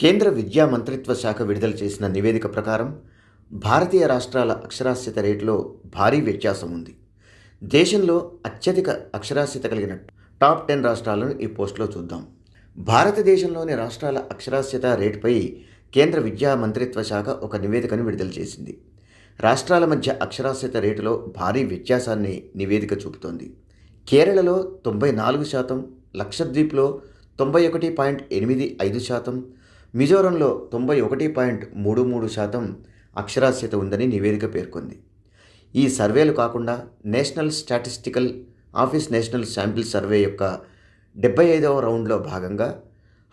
కేంద్ర విద్యా మంత్రిత్వ శాఖ విడుదల చేసిన నివేదిక ప్రకారం భారతీయ రాష్ట్రాల అక్షరాస్యత రేటులో భారీ వ్యత్యాసం ఉంది. దేశంలో అత్యధిక అక్షరాస్యత కలిగిన టాప్ టెన్ రాష్ట్రాలను ఈ పోస్టులో చూద్దాం. భారతదేశంలోని రాష్ట్రాల అక్షరాస్యత రేటుపై కేంద్ర విద్యా మంత్రిత్వ శాఖ ఒక నివేదికను విడుదల చేసింది. రాష్ట్రాల మధ్య అక్షరాస్యత రేటులో భారీ వ్యత్యాసాన్ని నివేదిక చూపుతోంది. కేరళలో తొంభై నాలుగు శాతం లక్షద్వీప్లో తొంభై ఒకటి పాయింట్ ఎనిమిది ఐదు శాతం మిజోరంలో తొంభై ఒకటి పాయింట్ మూడు మూడు శాతం అక్షరాస్యత ఉందని నివేదిక పేర్కొంది. ఈ సర్వేలు కాకుండా national statistical office national sample survey యొక్క డెబ్బై ఐదవ రౌండ్లో భాగంగా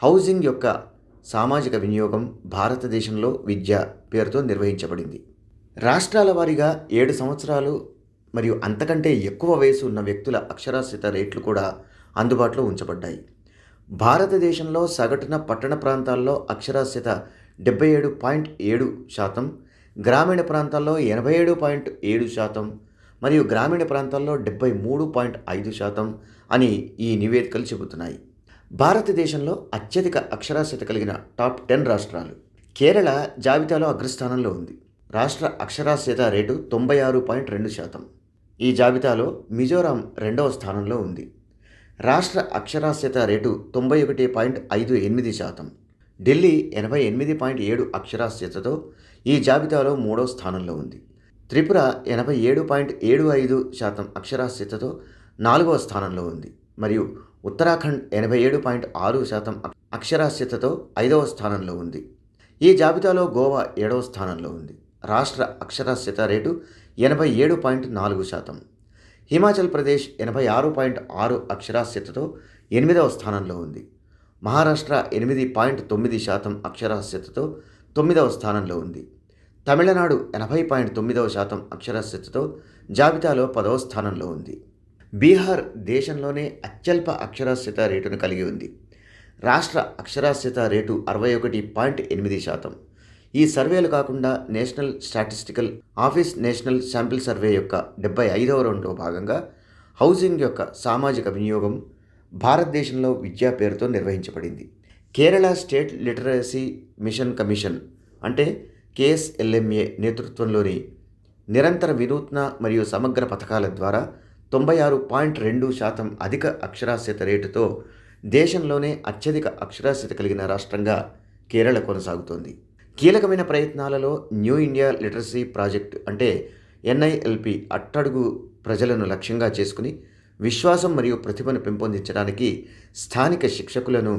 హౌసింగ్ యొక్క సామాజిక వినియోగం భారతదేశంలో విద్య పేరుతో నిర్వహించబడింది. రాష్ట్రాల వారీగా ఏడు సంవత్సరాలు మరియు అంతకంటే ఎక్కువ వయసు ఉన్న వ్యక్తుల అక్షరాస్యత రేట్లు కూడా అందుబాటులో ఉంచబడ్డాయి. భారతదేశంలో సగటున పట్టణ ప్రాంతాల్లో అక్షరాస్యత డెబ్బై ఏడు పాయింట్ ఏడు శాతం గ్రామీణ ప్రాంతాల్లో ఎనభై ఏడు పాయింట్ ఏడు శాతం మరియు గ్రామీణ ప్రాంతాల్లో డెబ్బై మూడు పాయింట్ ఐదు శాతం అని ఈ నివేదికలు చెబుతున్నాయి. భారతదేశంలో అత్యధిక అక్షరాస్యత కలిగిన టాప్ టెన్ రాష్ట్రాలు కేరళ జాబితాలో అగ్రస్థానంలో ఉంది. రాష్ట్ర అక్షరాస్యత రేటు తొంభై ఆరు పాయింట్ రెండు శాతం. ఈ జాబితాలో మిజోరాం రెండవ స్థానంలో ఉంది. రాష్ట్ర అక్షరాస్యత రేటు తొంభై ఒకటి పాయింట్ ఐదు ఎనిమిది శాతం. ఢిల్లీ ఎనభై ఎనిమిది పాయింట్ ఏడు అక్షరాస్యతతో ఈ జాబితాలో మూడో స్థానంలో ఉంది. త్రిపుర ఎనభై ఏడు పాయింట్ ఏడు ఐదు శాతం అక్షరాస్యతతో నాలుగవ స్థానంలో ఉంది. మరియు ఉత్తరాఖండ్ ఎనభై ఏడు పాయింట్ ఆరు శాతం అక్షరాస్యతతో ఐదవ స్థానంలో ఉంది. ఈ జాబితాలో గోవా ఏడవ స్థానంలో ఉంది. రాష్ట్ర అక్షరాస్యత రేటు ఎనభై ఏడు పాయింట్ నాలుగు శాతం. హిమాచల్ ప్రదేశ్ ఎనభై ఆరు పాయింట్ ఆరు అక్షరాస్యతతో ఎనిమిదవ స్థానంలో ఉంది. మహారాష్ట్ర ఎనిమిది పాయింట్ తొమ్మిది శాతం అక్షరాస్యతతో తొమ్మిదవ స్థానంలో ఉంది. తమిళనాడు ఎనభై పాయింట్ తొమ్మిదవ శాతం అక్షరాస్యతతో జాబితాలో పదవ స్థానంలో ఉంది. బీహార్ దేశంలోనే అత్యల్ప అక్షరాస్యత రేటును కలిగి ఉంది. రాష్ట్ర అక్షరాస్యత రేటు అరవై ఒకటి పాయింట్ ఎనిమిది శాతం. ఈ సర్వేలు కాకుండా national statistical office national sample survey యొక్క డెబ్బై ఐదవ రౌండ్లో భాగంగా హౌసింగ్ యొక్క సామాజిక వినియోగం భారతదేశంలో విద్యా పేరుతో నిర్వహించబడింది. Kerala state literacy mission commission అంటే కేఎస్ఎల్ఎంఏ నేతృత్వంలోని నిరంతర వినూత్న మరియు సమగ్ర పథకాల ద్వారా తొంభై ఆరు పాయింట్ రెండు శాతం అధిక అక్షరాస్యత రేటుతో దేశంలోనే అత్యధిక అక్షరాస్యత కలిగిన రాష్ట్రంగా కేరళ కొనసాగుతోంది. కీలకమైన ప్రయత్నాలలో న్యూ ఇండియా లిటరసీ ప్రాజెక్ట్ అంటే ఎన్ఐఎల్పి అట్టడుగు ప్రజలను లక్ష్యంగా చేసుకుని విశ్వాసం మరియు ప్రతిభను పెంపొందించడానికి స్థానిక శిక్షకులను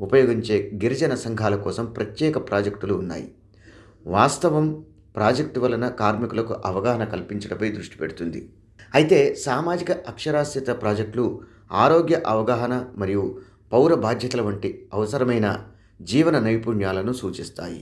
ఉపయోగించే గిరిజన సంఘాల కోసం ప్రత్యేక ప్రాజెక్టులు ఉన్నాయి. వాస్తవం ప్రాజెక్టు వలన కార్మికులకు అవగాహన కల్పించడంపై దృష్టి పెడుతుంది. అయితే సామాజిక అక్షరాస్యత ప్రాజెక్టులు ఆరోగ్య అవగాహన మరియు పౌర బాధ్యతల వంటి అవసరమైన జీవన నైపుణ్యాలను సూచిస్తాయి.